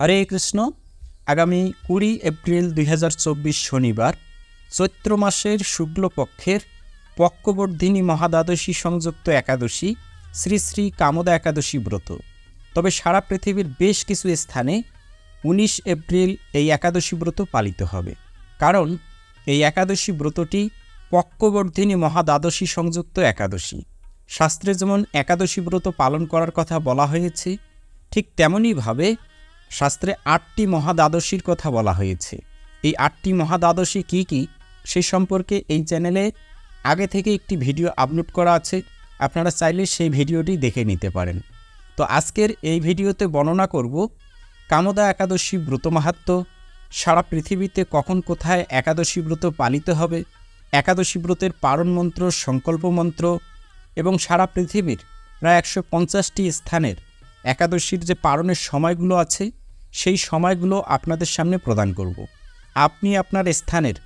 হরে কৃষ্ণ। আগামী কুড়ি এপ্রিল দুই হাজার চব্বিশ শনিবার, চৈত্র মাসের শুক্লপক্ষের পক্ষবর্ধিনী মহাদ্বাদশী সংযুক্ত একাদশী শ্রী শ্রী কামদা একাদশী ব্রত। তবে সারা পৃথিবীর বেশ কিছু স্থানে উনিশ এপ্রিল এই একাদশী ব্রত পালিত হবে। কারণ এই একাদশী ব্রতটি পক্ষবর্ধিনী মহাদ্বাদশী সংযুক্ত একাদশী। শাস্ত্রে যেমন একাদশী ব্রত পালন করার কথা বলা হয়েছে, ঠিক তেমনইভাবে শাস্ত্রে আটটি মহাদ্বাদশীর কথা বলা হয়েছে। এই আটটি মহাদ্বাদশী কী কী? সে সম্পর্কে এই চ্যানেলে আগে থেকে একটি ভিডিও আপলোড করা আছে। আপনারা চাইলে সেই ভিডিওটি দেখে নিতে পারেন। তো আজকের এই ভিডিওতে বর্ণনা করব, কামদা একাদশী ব্রত মাহাত্ম সারা পৃথিবীতে কখন কোথায় একাদশী ব্রত পালিত হবে, একাদশী ব্রতের পারণ মন্ত্র, সংকল্প মন্ত্র এবং সারা পৃথিবীর প্রায় একশো পঞ্চাশটি স্থানের একাদশীর যে পারণের সময়গুলো আছে, সেই সময়গুলো আপনাদের সামনে প্রদান করব। আপনি আপনার স্থানের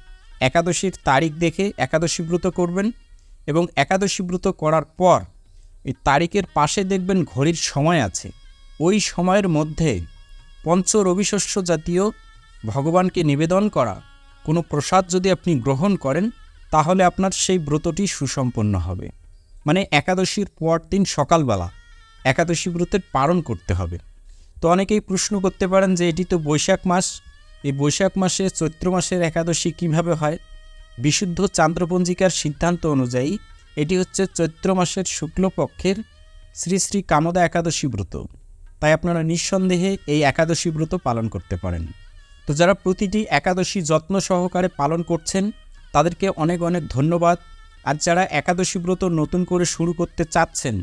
একাদশীর তারিখ দেখে একাদশী ব্রত করবেন এবং একাদশী ব্রত করার পর এই তারিখের পাশে দেখবেন ঘড়ির সময় আছে। ওই সময়ের মধ্যে পঞ্চ রবিশস্য জাতীয় ভগবানকে নিবেদন করা, কোনো প্রসাদ যদি আপনি গ্রহণ করেন, তাহলে আপনার সেই ব্রতটি সুসম্পন্ন হবে। মানে একাদশীর পর দিন সকালবেলা একাদশী ব্রতের পালন করতে হবে। তো অনেকেই প্রশ্ন করতে পারেন যে এটি তো বৈশাখ মাস। এই বৈশাখ মাসে চৈত্র মাসের একাদশী কীভাবে হয়? বিশুদ্ধ চান্দ্রপঞ্জিকার সিদ্ধান্ত অনুযায়ী এটি হচ্ছে চৈত্র মাসের শুক্লপক্ষের শ্রী শ্রী কামদা একাদশী ব্রত তাই আপনারা নিঃসন্দেহে এই একাদশী ব্রত পালন করতে পারেন। তো যারা প্রতিটি একাদশী যত্ন সহকারে পালন করছেন, তাদেরকে অনেক অনেক ধন্যবাদ। আর যারা একাদশী ব্রত নতুন করে শুরু করতে চাচ্ছেন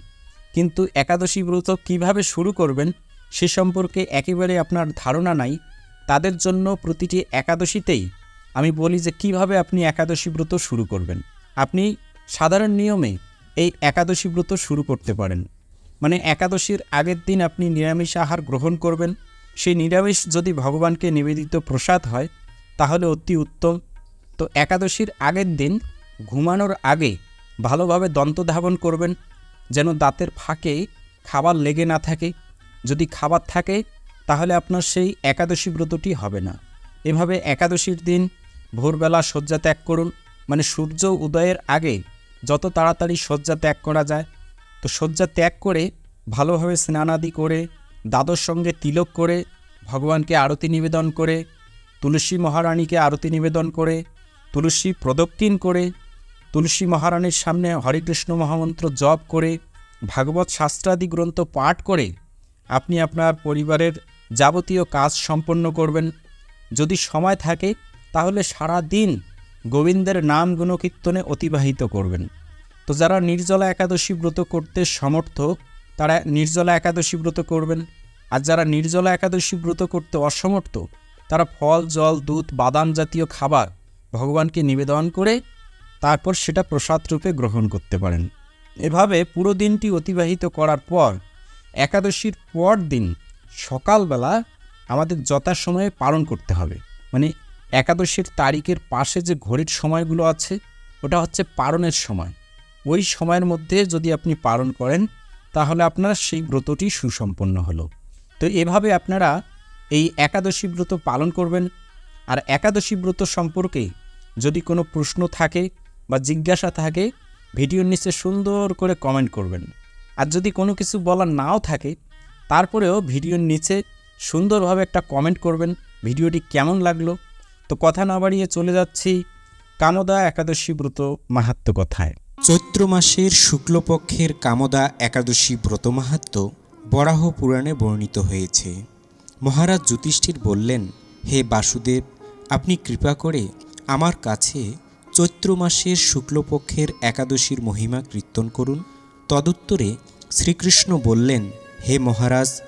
কিন্তু একাদশী ব্রত কীভাবে শুরু করবেন সে সম্পর্কে একেবারে আপনার ধারণা নাই। তাদের জন্য প্রতিটি একাদশীতেই আমি বলি যে কীভাবে আপনি একাদশী ব্রত শুরু করবেন। আপনি সাধারণ নিয়মে এই একাদশী ব্রত শুরু করতে পারেন। মানে একাদশীর আগের দিন আপনি নিরামিষ আহার গ্রহণ করবেন। সেই নিরামিষ যদি ভগবানকে নিবেদিত প্রসাদ হয়, তাহলে অতি উত্তম। তো একাদশীর আগের দিন ঘুমানোর আগে ভালোভাবে দন্ত ধাবন করবেন। যেন দাঁতের ফাঁকে খাবার লেগে না থাকে। যদি খাবার থাকে, তাহলে আপনার সেই একাদশী ব্রতটি হবে না। এভাবে একাদশীর দিন ভোরবেলা শয্যা ত্যাগ করুন। মানে সূর্য উদয়ের আগে যত তাড়াতাড়ি শয্যা ত্যাগ করা যায়, তো শয্যা ত্যাগ করে ভালোভাবে স্নানাদি করে দাদর সঙ্গে তিলক করে, ভগবানকে আরতি নিবেদন করে, তুলসী মহারানীকে আরতি নিবেদন করে, তুলসী প্রদক্ষিণ করে তুলসী মহারানীর সামনে হরেকৃষ্ণ মহামন্ত্র জপ করে, ভাগবত শাস্ত্রাদি গ্রন্থ পাঠ করে আপনি আপনার পরিবারের যাবতীয় কাজ সম্পন্ন করবেন। যদি সময় থাকে, তাহলে সারা দিন গোবিন্দের নাম গুণকীর্তনে অতিবাহিত করবেন। তো যারা নির্জলা একাদশী ব্রত করতে সমর্থ, তারা নির্জলা একাদশী ব্রত করবেন। আর যারা নির্জলা একাদশী ব্রত করতে অসমর্থ, তারা ফল, জল, দুধ, বাদাম জাতীয় খাবার ভগবানকে নিবেদন করে তারপর সেটা প্রসাদ রূপে গ্রহণ করতে পারেন। এভাবে পুরো দিনটি অতিবাহিত করার পর, একাদশীর পর দিন সকালবেলা আমাদের যথাসময়ে পালন করতে হবে। মানে একাদশীর তারিখের পাশে যে ঘড়ির সময়গুলো আছে, ওটা হচ্ছে পালনের সময়। ওই সময়ের মধ্যে যদি আপনি পালন করেন, তাহলে আপনার সেই ব্রতটি সুসম্পন্ন হলো। তো এভাবে আপনারা এই একাদশী ব্রত পালন করবেন। আর একাদশী ব্রত সম্পর্কে যদি কোনো প্রশ্ন থাকে বা জিজ্ঞাসা থাকে, ভিডিওর নিচে সুন্দর করে কমেন্ট করবেন। আর যদি কোনো কিছু বলার নাও থাকে, তারপরেও ভিডিওর নিচে সুন্দরভাবে একটা কমেন্ট করবেন, ভিডিওটি কেমন লাগল। তো কথা না বাড়িয়ে চলে যাচ্ছি কামদা একাদশী ব্রত মাহাত্ম কথায়। চৈত্র মাসের শুক্লপক্ষের কামদা একাদশী ব্রত মাহাত্ম বরাহ পুরাণে বর্ণিত হয়েছে। মহারাজ যুধিষ্ঠির বললেন, হে বাসুদেব, আপনি কৃপা করে আমার কাছে চৈত্র মাসের শুক্লপক্ষের একাদশীর মহিমা কীর্তন করুন। তদুত্তরে শ্রীকৃষ্ণ বললেন, হে মহারাজ,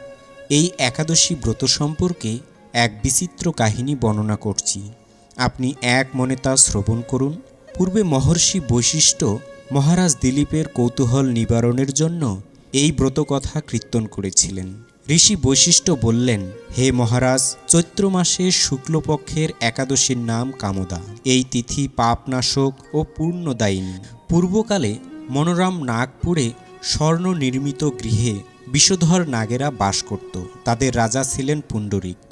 এই একাদশী ব্রত সম্পর্কে এক বিচিত্র কাহিনী বর্ণনা করছি। আপনি এক মনে তা শ্রবণ করুন। পূর্বে মহর্ষি বৈশিষ্ট্য মহারাজ দিলীপের কৌতূহল নিবারণের জন্য এই ব্রতকথা কীর্তন করেছিলেন। ঋষি বৈশিষ্ট্য বললেন, হে মহারাজ, চৈত্র মাসে শুক্লপক্ষের একাদশীর নাম কামদা। এই তিথি পাপনাশক ও পূর্ণদায়িনী। পূর্বকালে মনোরাম নাগপুরে স্বর্ণ নির্মিত গৃহে বিষধর নাগেরা বাস করত। তাদের রাজা ছিলেন পুণ্ডরিক।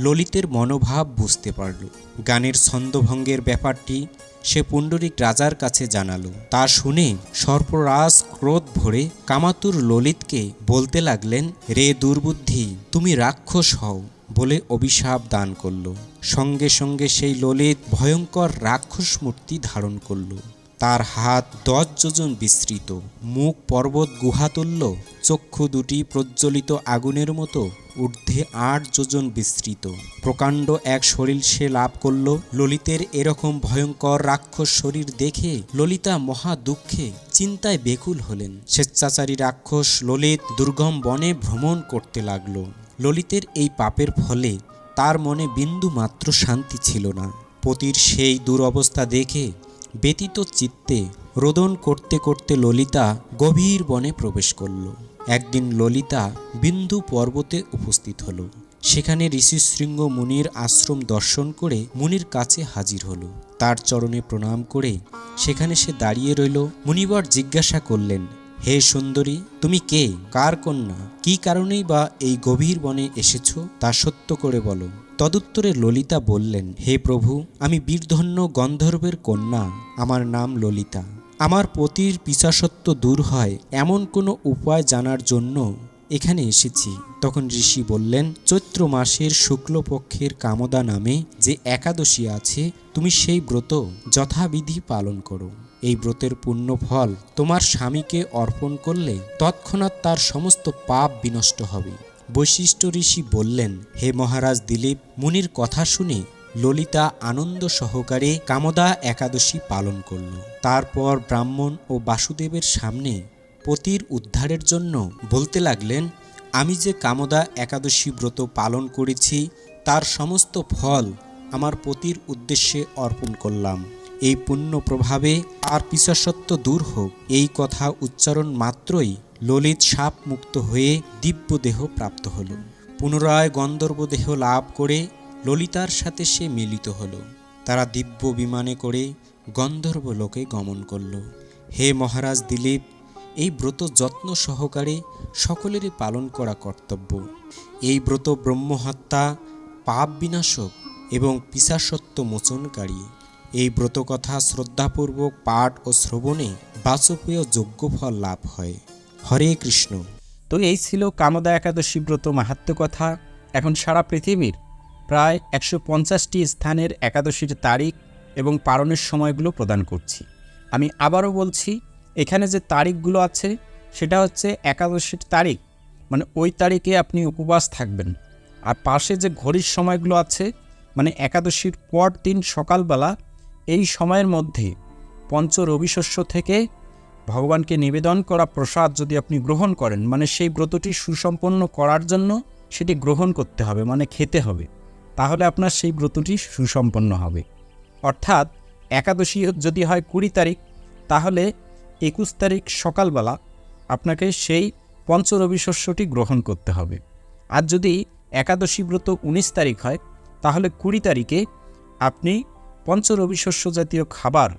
ললিতের মনোভাব বুঝতে পারল। গানের ছন্দভঙ্গের ব্যাপারটি সে পুণ্ডরিক রাজার কাছে জানালো। তা শুনে সর্পরাজ ক্রোধ ভরে কামাতুর ললিতকে বলতে লাগলেন, রে দুর্বুদ্ধি, তুমি রাক্ষস হও বলে অভিশাপ দান করল। সঙ্গে সঙ্গে সেই ললিত ভয়ঙ্কর রাক্ষস মূর্তি ধারণ করল। তার হাত দশ যোজন বিস্তৃত। মুখ পর্বত গুহাতুল্য, চক্ষু দুটি প্রজ্বলিত আগুনের মতো, ঊর্ধ্বে আট যোজন বিস্তৃত। প্রকাণ্ড এক শরীর সে লাভ করল। ললিতের এরকম ভয়ঙ্কর রাক্ষস শরীর দেখে ললিতা মহা দুঃখে, চিন্তায় বেকুল হলেন। স্বেচ্ছাচারী রাক্ষস ললিত দুর্গম বনে ভ্রমণ করতে লাগল। ললিতের এই পাপের ফলে তার মনে বিন্দু মাত্র শান্তি ছিল না। পতির সেই দুরবস্থা দেখে ব্যতীত চিত্তে রোদন করতে করতে ললিতা গভীর বনে প্রবেশ করল। একদিন ললিতা বিন্দু পর্বতে উপস্থিত হল। সেখানে ঋষিশৃঙ্গ মুনির আশ্রম দর্শন করে মুনির কাছে হাজির হলো। তার চরণে প্রণাম করে সেখানে সে দাঁড়িয়ে রইল। মুনিবর জিজ্ঞাসা করলেন, হে সুন্দরী, তুমি কে? কার কন্যা? কি কারণেই বা এই গভীর বনে এসেছ? তা সত্য করে বলো। তদুত্তরে ললিতা বললেন, হে প্রভু, আমি বীরধন্য গন্ধর্বের কন্যা, আমার নাম ললিতা। আমার পতির পিছাসত্ব দূর হয়, এমন কোনো উপায় জানার জন্য এখানে এসেছি। তখন ঋষি বললেন, চৈত্র মাসের শুক্লপক্ষের কামদা নামে যে একাদশী আছে, তুমি সেই ব্রত যথাবিধি পালন করো। এই ব্রতের পুণ্য ফল তোমার স্বামীকে অর্পণ করলে তৎক্ষণাৎ তার সমস্ত পাপ বিনষ্ট হবে। বৈশিষ্ট্য ঋষি বললেন, হে মহারাজ দিলীপ, মুনির কথা শুনে ললিতা আনন্দ সহকারে কামদা একাদশী পালন করল। তারপর ব্রাহ্মণ ও বাসুদেবের সামনে পতির উদ্ধারের জন্য বলতে লাগলেন, আমি যে কামদা একাদশী ব্রত পালন করেছি, তার সমস্ত ফল আমার পতির উদ্দেশ্যে অর্পণ করলাম। এই পুণ্য প্রভাবে আর পিসাসত্ব দূর হোক। এই কথা উচ্চারণ মাত্রই ললিত সাপ মুক্ত হয়ে দিব্য দেহ প্রাপ্ত হল। পুনরায় গন্ধর্ব দেহ লাভ করে ললিতার সাথে সে মিলিত হল। তারা দিব্য বিমানে করে গন্ধর্ব লোকে গমন করল। হে মহারাজ দিলীপ, এই ব্রত যত্ন সহকারে সকলেরই পালন করা কর্তব্য। এই ব্রত ব্রহ্মহত্যা, পাপ বিনাশক এবং পিসাসত্ব মোচনকারী। এই ব্রতকথা শ্রদ্ধাপূর্বক পাঠ ও শ্রবণে বাচপীয় ফল লাভ হয়। হরে কৃষ্ণ। তো এই ছিল কামদা একাদশী ব্রত মাহাত্ম্য কথা। এখন সারা পৃথিবীর প্রায় একশো পঞ্চাশটি স্থানের একাদশীর তারিখ এবং পালনের সময়গুলো প্রদান করছি। আমি আবারও বলছি, এখানে যে তারিখগুলো আছে, সেটা হচ্ছে একাদশীর তারিখ। মানে ওই তারিখে আপনি উপবাস থাকবেন। আর পাশে যে ঘড়ির সময়গুলো আছে মানে একাদশীর পর দিন সকালবেলা এই সময়ের মধ্যে পঞ্চ রবিশস্য থেকে ভগবানকে নিবেদন করা প্রসাদ যদি আপনি গ্রহণ করেন মানে সেই ব্রতটি সুসম্পন্ন করার জন্য সেটি গ্রহণ করতে হবে মানে খেতে হবে, তাহলে আপনার সেই ব্রতটি সুসম্পন্ন হবে। অর্থাৎ একাদশী যদি হয় কুড়ি তারিখ, তাহলে একুশ তারিখ সকালবেলা আপনাকে সেই পঞ্চরবি শস্যটি গ্রহণ করতে হবে। আর যদি একাদশী ব্রত উনিশ তারিখ হয়, তাহলে কুড়ি তারিখে আপনি পঞ্চরবি শস্য জাতীয় খাবার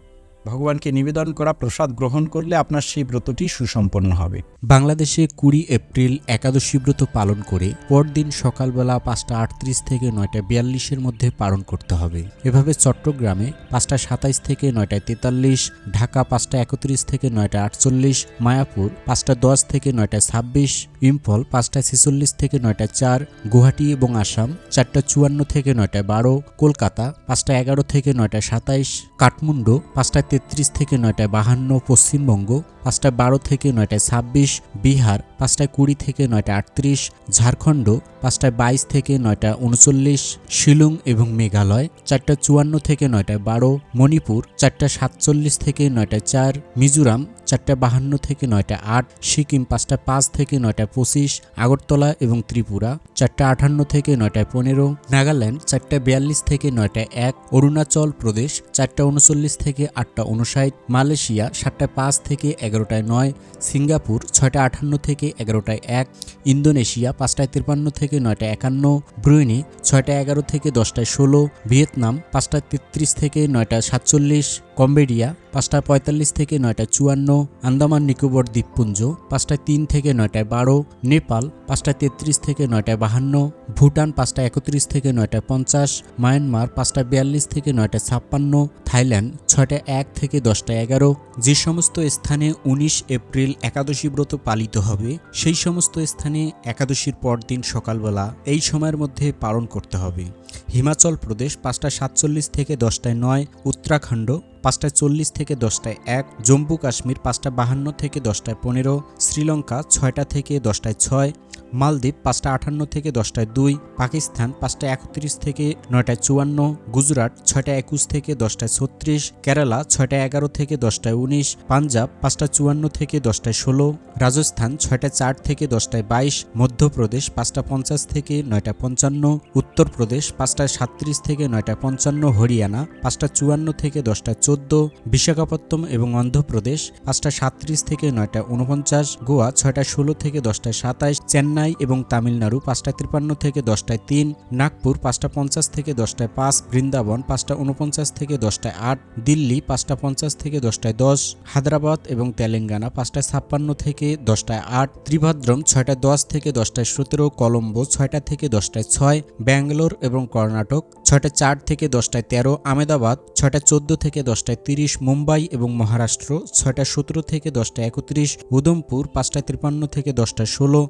ভগবানকে নিবেদন করা, প্রসাদ গ্রহণ করলে আপনার সেই ব্রতটি সুসম্পন্ন হবে। বাংলাদেশে কুড়ি এপ্রিল একাদশী ব্রত পালন করে পরদিন সকালবেলা পাঁচটা আটত্রিশ থেকে নয়টা বিয়াল্লিশের মধ্যে পালন করতে হবে। এভাবে চট্টগ্রামে পাঁচটা সাতাইশ থেকে নয়টা তেতাল্লিশ, ঢাকা পাঁচটা একত্রিশ থেকে নয়টা আটচল্লিশ, মায়াপুর পাঁচটা দশ থেকে নয়টা ছাব্বিশ, ইম্ফল পাঁচটা ছেচল্লিশ থেকে নয়টা চার, গুয়াহাটি এবং আসাম চারটা চুয়ান্ন থেকে নয়টা বারো, কলকাতা পাঁচটা এগারো থেকে নয়টা সাতাইশ, কাঠমান্ডু পাঁচটা তেত্রিশ থেকে নয়টায় বাহান্ন পশ্চিমবঙ্গ, পাঁচটায় বারো থেকে নয়টায় ছাব্বিশ বিহার, পাঁচটায় কুড়ি থেকে নয়টা আটত্রিশ ঝাড়খণ্ড, পাঁচটায় বাইশ থেকে নয়টা উনচল্লিশ শিলং এবং মেঘালয় চারটা চুয়ান্ন থেকে নয়টায় বারো মণিপুর চারটা সাতচল্লিশ থেকে নয়টায় চার মিজোরাম চারটা বাহান্ন থেকে নয়টা আট, সিকিম পাঁচটা পাঁচ থেকে নয়টা পঁচিশ, আগরতলা এবং ত্রিপুরা চারটা আটান্ন থেকে নয়টায় পনেরো, নাগাল্যান্ড চারটা বিয়াল্লিশ থেকে নয়টা এক, অরুণাচল প্রদেশ চারটা উনচল্লিশ থেকে আটটা উনষাট, মালয়েশিয়া সাতটা পাঁচ থেকে এগারোটায় নয়, সিঙ্গাপুর ছয়টা আটান্ন থেকে এগারোটায় এক, ইন্দোনেশিয়া পাঁচটায় তিপ্পান্ন থেকে নয়টা একান্ন, ব্রুইনি ছয়টা এগারো থেকে দশটায় ষোলো, ভিয়েতনাম পাঁচটা তেত্রিশ থেকে নয়টা সাতচল্লিশ, কম্বোডিয়া পাঁচটা পঁয়তাল্লিশ থেকে নয়টা চুয়ান্ন, আন্দামান নিকোবর দ্বীপপুঞ্জ, পাঁচটায় তিন থেকে নয়টায় বারো, নেপাল পাঁচটা তেত্রিশ থেকে নয়টায় বাহান্ন, ভুটান পাঁচটা একত্রিশ থেকে নয়টায় পঞ্চাশ, মায়ানমার পাঁচটা বিয়াল্লিশ থেকে নয়টা ছাপ্পান্ন, থাইল্যান্ড ছয়টা এক থেকে দশটা এগারো যে সমস্ত স্থানে উনিশ এপ্রিল একাদশী ব্রত পালিত হবে, সেই সমস্ত স্থানে একাদশীর পরদিন সকালবেলা এই সময়ের মধ্যে পালন করতে হবে। হিমাচল প্রদেশ পাঁচটা সাতচল্লিশ থেকে দশটায় নয়, উত্তরাখণ্ড পাঁচটায় চল্লিশ থেকে দশটায় এক, জম্মু কাশ্মীর পাঁচটা বাহান্ন থেকে দশটায় পনেরো, শ্রীলঙ্কা ছয়টা থেকে দশটায় ছয় মালদ্বীপ পাঁচটা আটান্ন থেকে দশটায় দুই, পাকিস্তান পাঁচটা একত্রিশ থেকে নয়টায় চুয়ান্ন, গুজরাট ছয়টা একুশ থেকে দশটায় ছত্রিশ, কেরালা ছয়টা এগারো থেকে দশটায় উনিশ, পাঞ্জাব পাঁচটা চুয়ান্ন থেকে দশটায় ষোলো, রাজস্থান ছয়টা চার থেকে দশটায় বাইশ, মধ্যপ্রদেশ পাঁচটা পঞ্চাশ থেকে নয়টা পঞ্চান্ন, উত্তরপ্রদেশ পাঁচটা সাতত্রিশ থেকে নয়টা পঞ্চান্ন, হরিয়ানা পাঁচটা চুয়ান্ন থেকে দশটা চোদ্দ বিশাখাপত্তম এবং অন্ধ্রপ্রদেশ পাঁচটা সাতত্রিশ থেকে নয়টা উনপঞ্চাশ, গোয়া ছয়টা ষোলো থেকে দশটায় সাতাইশ, চেন্নাই এবং তামিলনাড়ু পাঁচটা তিপ্পান্ন থেকে দশটায় তিন নাগপুর পাঁচটা পঞ্চাশ থেকে দশটায় পাঁচ বৃন্দাবন পাঁচটা উনপঞ্চাশ থেকে দশটায় আট দিল্লি পাঁচটা পঞ্চাশ থেকে দশটায় দশ হায়দ্রাবাদ এবং তেলেঙ্গানা পাঁচটায় ছাপ্পান্ন থেকে দশটায় আট ত্রিভাদ্রম ছয়টা দশ থেকে দশটায় সতেরো কলম্বো ছয়টা থেকে দশটায় ছয় ব্যাঙ্গালোর এবং কর্ণাটক ছয়টা চার থেকে দশটায় তেরো আমেদাবাদ ছয়টা চোদ্দ থেকে দশটায় তিরিশ মুম্বাই এবং মহারাষ্ট্র ছয়টা সতেরো থেকে দশটা একত্রিশ উদমপুর পাঁচটায় তিপ্পান্ন থেকে দশটায় ষোলো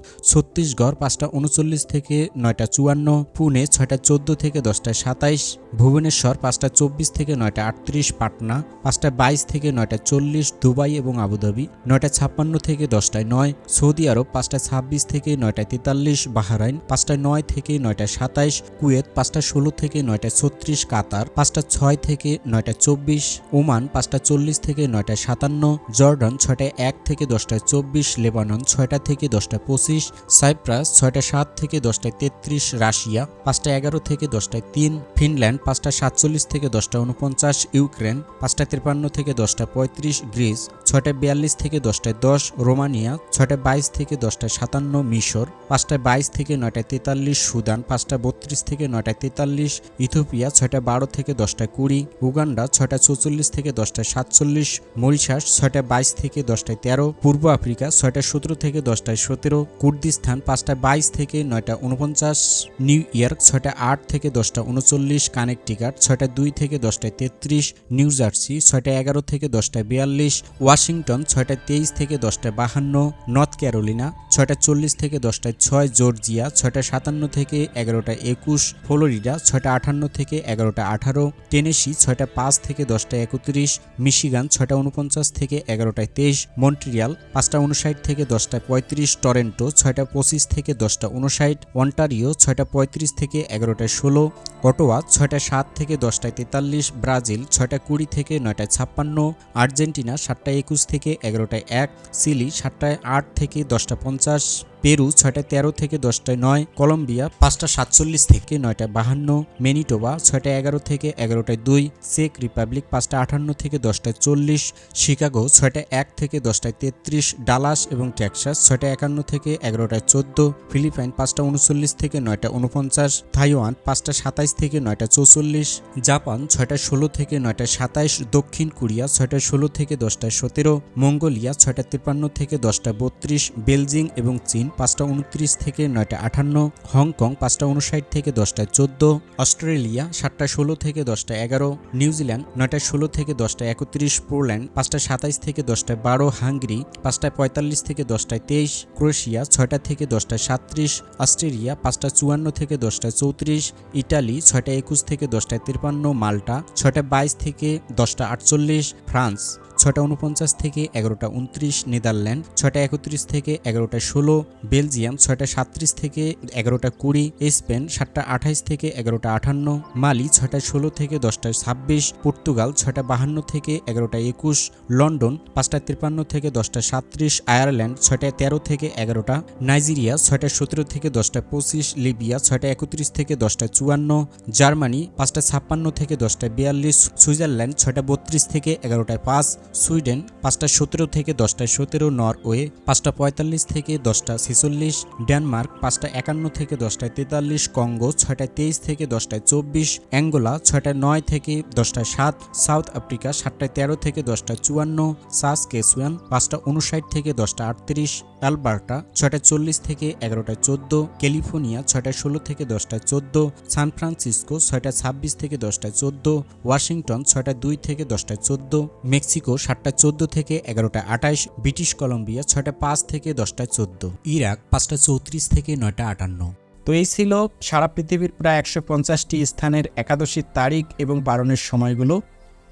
ছত্তিশগড় পাঁচটা উনচল্লিশ থেকে নয়টা চুয়ান্ন, পুনে ছয়টা চোদ্দ থেকে দশটায় সাতাইশ, ভুবনেশ্বর পাঁচটা চব্বিশ থেকে নয়টা আটত্রিশ, পাটনা পাঁচটা বাইশ থেকে নয়টা চল্লিশ, দুবাই এবং আবুধাবি নয়টা ছাপ্পান্ন থেকে দশটায় নয়, সৌদি আরব পাঁচটা ছাব্বিশ থেকে নয়টা তেতাল্লিশ, বাহারাইন পাঁচটা নয় থেকে নয়টা সাতাইশ, কুয়েত পাঁচটা ষোলো থেকে নয়টা ছত্রিশ, কাতার পাঁচটা ছয় থেকে নয়টা চব্বিশ, ওমান পাঁচটা চল্লিশ থেকে নয়টা সাতান্ন, জর্ডন ছয়টা এক থেকে দশটায় চব্বিশ, লেবানন ছয়টা থেকে দশটা পঁচিশ সাইপ্রাস ছয়টা সাত থেকে দশটায় তেত্রিশ, রাশিয়া পাঁচটা এগারো থেকে দশটায় তিন, ফিনল্যান্ড পাঁচটা সাতচল্লিশ থেকে দশটা উনপঞ্চাশ, ইউক্রেন পাঁচটা তিপ্পান্ন থেকে দশটা পঁয়ত্রিশ, গ্রিস ছয়টা বিয়াল্লিশ থেকে দশটায় দশ, রোমানিয়া ছয়টা বাইশ থেকে দশটায় সাতান্ন, মিশর পাঁচটায় বাইশ থেকে নয়টায় তেতাল্লিশ, সুদান পাঁচটা বত্রিশ থেকে নয়টায় তেতাল্লিশ ইথোপিয়া ছয়টা বারো থেকে দশটায় কুড়ি, উগান্ডা ছয়টা চৌচল্লিশ থেকে দশটায় সাতচল্লিশ, মরিশাস ছয়টা বাইশ থেকে দশটায় তেরো, পূর্ব আফ্রিকা ছয়টা সতেরো থেকে দশটায় সতেরো, কুর্দিস্তান পাঁচটা বাইশ থেকে নয়টা উনপঞ্চাশ নিউ ইয়র্ক ছয়টা আট থেকে দশটা উনচল্লিশ কানেকটিকাট ছয়টা দুই থেকে দশটায় তেত্রিশ, নিউ জার্সি ছয়টা এগারো থেকে দশটায় বিয়াল্লিশ ওয়াশিংটন ছয়টা তেইশ থেকে দশটায় বাহান্ন, নর্থ ক্যারোলিনা ছয়টা চল্লিশ থেকে দশটায় ছয়, জর্জিয়া ছয়টা সাতান্ন থেকে এগারোটা একুশ, ফ্লোরিডা ছয়টা আটান্ন থেকে এগারোটা আঠারো, টেনেসি ছয়টা পাঁচ থেকে দশটা একত্রিশ, মিশিগান ছয়টা উনপঞ্চাশ থেকে এগারোটায় তেইশ, মন্ট্রিয়াল পাঁচটা উনষাট থেকে দশটা পঁয়ত্রিশ, টরেন্টো ছয়টা পঁচিশ থেকে দশটা উনষাট অন্টারিও ছয়টা পঁয়ত্রিশ থেকে এগারোটায় ষোলো অটোয়া ছয়টা সাত থেকে দশটায় তেতাল্লিশ, ব্রাজিল ছয়টা কুড়ি থেকে নয়টায় ছাপ্পান্ন, আর্জেন্টিনা সাতটা একুশ থেকে এগারোটায় এক সিলি সাতটায় আট থেকে দশটা পঞ্চাশ। পেরু ছয়টা তেরো থেকে দশটায় নয়, কলম্বিয়া পাঁচটা সাতচল্লিশ থেকে নয়টা বাহান্ন, মেনিটোবা ছয়টা এগারো থেকে এগারোটায় দুই, চেক রিপাবলিক পাঁচটা আটান্ন থেকে দশটায় চল্লিশ, শিকাগো ছয়টা এক থেকে দশটায় তেত্রিশ, ডালাস এবং টেক্সাস ছয়টা একান্ন থেকে এগারোটায় চোদ্দ, ফিলিপাইন পাঁচটা উনচল্লিশ থেকে নয়টা উনপঞ্চাশ, থাইওয়ান পাঁচটা সাতাইশ থেকে নয়টা চৌচল্লিশ, জাপান ছয়টা ষোলো থেকে নয়টা সাতাইশ, দক্ষিণ কোরিয়া ছয়টা ষোলো থেকে দশটায় সতেরো, মঙ্গোলিয়া ছয়টা তিপ্পান্ন থেকে দশটা বত্রিশ বেলজিং এবং চীন পাঁচটা উনত্রিশ থেকে নয়টা আটান্ন, হংকং পাঁচটা উনষাট থেকে দশটায় চোদ্দ, অস্ট্রেলিয়া সাতটা ষোলো থেকে দশটা এগারো, নিউজিল্যান্ড নয়টা ষোলো থেকে দশটা একত্রিশ, পোল্যান্ড পাঁচটা সাতাইশ থেকে দশটায় বারো, হাঙ্গেরি পাঁচটা পঁয়তাল্লিশ থেকে দশটায় তেইশ, ক্রোয়েশিয়া ছয়টা থেকে দশটায় সাতত্রিশ, অস্ট্রেলিয়া পাঁচটা চুয়ান্ন থেকে দশটায় চৌত্রিশ, ইটালি ছয়টা একুশ থেকে দশটায় তিপ্পান্ন মাল্টা ছয়টা বাইশ থেকে দশটা আটচল্লিশ, ফ্রান্স ছয়টা উনপঞ্চাশ থেকে এগারোটা উনত্রিশ নেদারল্যান্ড ছয়টা একত্রিশ থেকে এগারোটা ষোলো, বেলজিয়াম ছয়টা সাতত্রিশ থেকে এগারোটা কুড়ি, স্পেন সাতটা আঠাইশ থেকে এগারোটা আটান্ন মালি ছয়টা ষোলো থেকে দশটা ছাব্বিশ, পর্তুগাল ছয়টা বাহান্ন থেকে এগারোটা একুশ, লন্ডন পাঁচটা তিপ্পান্ন থেকে দশটা সাতত্রিশ আয়ারল্যান্ড ছয়টা তেরো থেকে এগারোটা, নাইজেরিয়া ছয়টা সতেরো থেকে দশটা পঁচিশ, লিবিয়া ছয়টা একত্রিশ থেকে দশটা চুয়ান্ন, জার্মানি পাঁচটা ছাপ্পান্ন থেকে দশটা বিয়াল্লিশ, সুইজারল্যান্ড ছয়টা বত্রিশ থেকে এগারোটায় পাঁচ সুইডেন পাঁচটা সতেরো থেকে দশটা সতেরো নরওয়ে পাঁচটা পঁয়তাল্লিশ থেকে দশটা ছেচল্লিশ, ডেনমার্ক পাঁচটা একান্ন থেকে দশটায় তেতাল্লিশ, কঙ্গো ছয়টায় তেইশ থেকে দশটায় চব্বিশ, অ্যাঙ্গোলা ছয়টায় নয় থেকে দশটায় সাত, সাউথ আফ্রিকা সাতটায় তেরো থেকে দশটায় চুয়ান্ন, সাস কেসুয়ান পাঁচটা উনষাট থেকে দশটা আটত্রিশ অ্যালবার্টা ছয়টা চল্লিশ থেকে এগারোটা চোদ্দ, ক্যালিফোর্নিয়া ছয়টা ষোলো থেকে দশটা চোদ্দ, সান ফ্রান্সিসকো ছয়টা ছাব্বিশ থেকে দশটায় চোদ্দ, ওয়াশিংটন ছয়টা দুই থেকে দশটায় চোদ্দ, মেক্সিকো সাতটা চোদ্দ থেকে এগারোটা আটাইশ ব্রিটিশ কলম্বিয়া ছয়টা পাঁচ থেকে দশটা চোদ্দ, ইরাক পাঁচটা চৌত্রিশ থেকে নয়টা আটান্ন। তো এই ছিল সারা পৃথিবীর প্রায় একশো পঞ্চাশটি স্থানের একাদশীর তারিখ এবং পালনের সময়গুলো।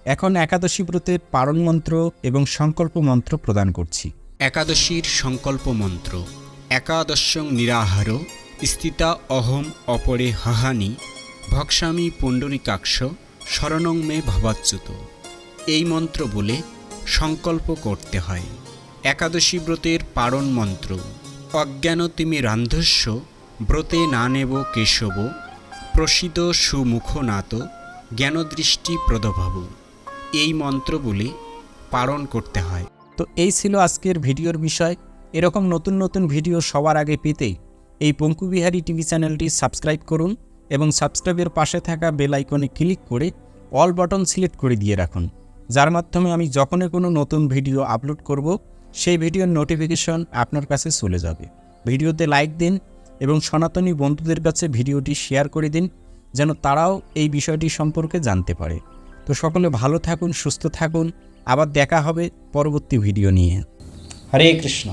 এখন একাদশী ব্রতের পারণ মন্ত্র এবং সংকল্প মন্ত্র প্রদান করছি। একাদশীর সংকল্প মন্ত্র। একাদশং নিরাহার, স্থিতা অহম অপরে হাহানি ভক্সামি পুণ্ডরিকাক্ষ, শরণং মে ভবাচ্যুত। এই মন্ত্র বলে সংকল্প করতে হয়। একাদশী ব্রতের পারণ মন্ত্র। অজ্ঞান তিমি রান্ধস্য, ব্রতে না নেব কেশব। প্রসিত সুমুখ নাত, জ্ঞানদৃষ্টি প্রদভাব। এই মন্ত্র বলে পালন করতে হয়। তো এই ছিল আজকের ভিডিওর বিষয়। এরকম নতুন নতুন ভিডিও সবার আগে পেতে এই পঙ্কুবিহারি টিভি চ্যানেলটি সাবস্ক্রাইব করুন এবং সাবস্ক্রাইবের পাশে থাকা বেল আইকনে ক্লিক করে অল বাটন সিলেক্ট করে দিয়ে রাখুন। যার মাধ্যমে আমি যখনই কোনো নতুন ভিডিও আপলোড করব, সেই ভিডিওর নোটিফিকেশন আপনার কাছে চলে যাবে। ভিডিওতে লাইক দিন এবং সনাতনী বন্ধুদের কাছে ভিডিওটি শেয়ার করে দিন, যেন তারাও এই বিষয়টি সম্পর্কে জানতে পারে। তো সকলে ভালো থাকুন, সুস্থ থাকুন। আবার দেখা হবে পরবর্তী ভিডিও নিয়ে। হরে কৃষ্ণ।